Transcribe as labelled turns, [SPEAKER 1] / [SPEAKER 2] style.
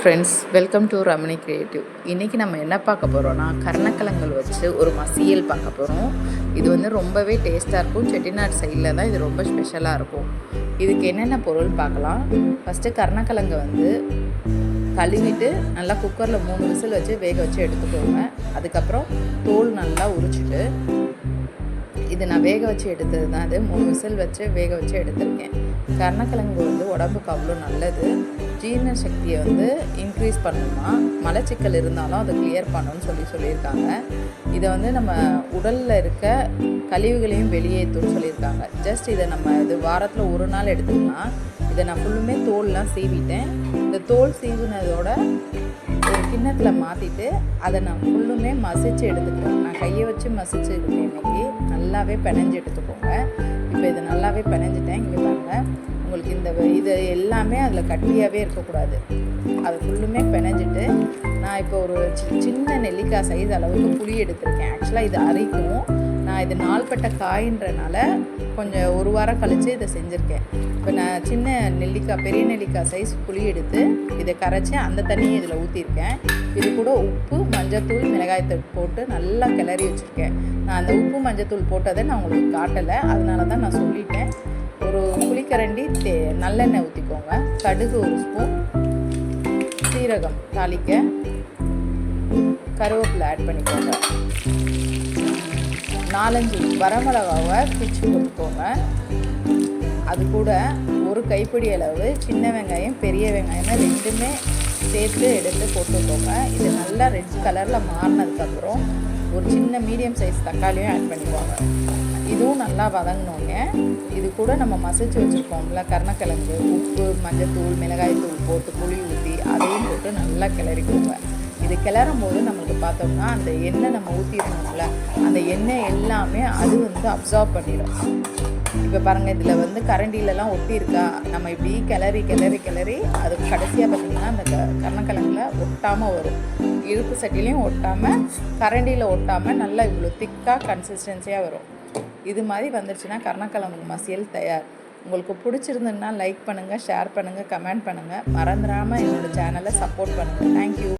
[SPEAKER 1] Friends welcome to Ramani creative இன்றைக்கி நம்ம என்ன பார்க்க போகிறோன்னா கருணக்கிழங்குகள் வச்சு ஒரு மசியல் பார்க்க போகிறோம் இது வந்து ரொம்பவே டேஸ்ட்டாக இருக்கும். செட்டிநாடு சைடில் தான் இது ரொம்ப ஸ்பெஷலாக இருக்கும். இதுக்கு என்னென்ன பொருள் பார்க்கலாம்? ஃபஸ்ட்டு கருணக்கிழங்கை வந்து கழுவிட்டு நல்லா குக்கரில் மூணு விசில் வச்சு வேக வச்சு எடுத்துக்கோங்க. அதுக்கப்புறம் தோல் நல்லா உரிச்சிட்டு இது நான் வேக வச்சு எடுத்தது தான் அது மூணு விசில் வச்சு வேக வச்சு எடுத்திருக்கேன். கருணக்கிழங்கு வந்து உடம்புக்கு அவ்வளோ நல்லது. ஜீரண சக்தியை வந்து இன்க்ரீஸ் பண்ணணுமா மலச்சிக்கல் இருந்தாலும் அதை கிளியர் பண்ணணும்னு சொல்லி சொல்லியிருக்காங்க. இதை வந்து நம்ம உடலில் இருக்க கழிவுகளையும் வெளியேற்றும்னு சொல்லியிருக்காங்க. ஜஸ்ட் இதை நம்ம இது வாரத்தில் ஒரு நாள் எடுத்துக்கலாம் இதை நான் ஃபுல்லுமே தோல்லாம் சீவிட்டேன். இந்த தோல் சீவுனதோட ஒரு கிண்ணத்தில் மாற்றிட்டு அதை நான் ஃபுல்லுமே மசிச்சு எடுத்துக்கிறேன். நான் கையை வச்சு மசிச்சு இன்னைக்கு. நல்லாவே பிணைஞ்சு எடுத்துக்கோங்க. இப்போ இதை நல்லாவே பிணைஞ்சிட்டேன். இங்கே பாருங்கள் உங்களுக்கு இந்த இது எல்லாமே அதில் கட்டியாகவே இருக்கக்கூடாது. அது ஃபுல்லுமே பிணைஞ்சிட்டு நான் இப்போ ஒரு சி- சின்ன நெல்லிக்காய் சைஸ் அளவுக்கு புளி எடுத்திருக்கேன். ஆக்சுவலாக இது அரைக்கும். நான் இது நாள்பட்ட காயின்றனால கொஞ்சம் ஒரு வாரம் கழித்து இதை செஞ்சுருக்கேன். இப்போ நான் சின்ன நெல்லிக்காய் பெரிய நெல்லிக்காய் சைஸ் புளி எடுத்து இதை கரைச்சி அந்த தண்ணியை இதில் ஊற்றிருக்கேன் இது கூட உப்பு மஞ்சத்தூள் மிளகாய்த்தூள் போட்டு நல்லா கிளறி வச்சுருக்கேன். நான் அந்த உப்பு மஞ்சத்தூள் போட்டதை நான் உங்களுக்கு காட்டலை. அதனால தான் நான் சொல்லிட்டேன். ஒரு புளிக்கரண்டி தே நல்லெண்ணெய் ஊற்றிக்கோங்க கடுகு ஒரு ஸ்பூன் சீரகம் தாளிக்க. கருவேப்பிலை ஆட் பண்ணிக்கோங்க. நாலஞ்சு வரமிளகாவை பிச்சு போட்டுக்கோங்க அது கூட ஒரு கைப்பிடி அளவு சின்ன வெங்காயம் பெரிய வெங்காயம் ரெண்டுமே சேர்த்து எடுத்து போட்டுக்கோங்க. இது நல்லா ரெட் கலரில் மாறினதுக்கப்புறம் ஒரு சின்ன மீடியம் சைஸ் தக்காளியும் ஆட் பண்ணிக்கோங்க. இதுவும் நல்லா வதங்கினோங்க இது கூட நம்ம மசிச்சு வச்சுருக்கோம்ல கருணக்கிழங்கு உப்பு மஞ்சத்தூள் மிளகாய்த்தூள் போட்டு புளி ஊற்றி அதையும் போட்டு நல்லா கிளறிக்கோங்க. இது கிளறும் போது நம்மளுக்கு பார்த்தோம்னா அந்த எண்ணெய் நம்ம ஊற்றிருந்தோம்ல அந்த எண்ணெய் எல்லாமே அது வந்து அப்சார்ப் பண்ணிடும் இப்போ பாருங்கள் இதில் வந்து கரண்டிலலாம் ஒட்டி இருக்கா நம்ம இப்படி கிளறி கிளறி கிளறி அது கடைசியாக பார்த்திங்கன்னா அந்த க கருணக்கிழங்குல ஒட்டாமல் வரும். இழுப்பு சட்டிலையும் ஒட்டாமல் கரண்டியில் ஒட்டாமல் நல்லா இவ்வளோ திக்காக கன்சிஸ்டன்சியாக வரும். இது மாதிரி வந்துடுச்சுன்னா கர்ணக்கிழங்கு மசியல் தயார். உங்களுக்கு பிடிச்சிருந்துன்னா லைக் பண்ணுங்கள் ஷேர் பண்ணுங்கள் கமெண்ட் பண்ணுங்கள் மறந்துடாமல் என்னோடய சேனலை சப்போர்ட் பண்ணுங்கள் தேங்க்யூ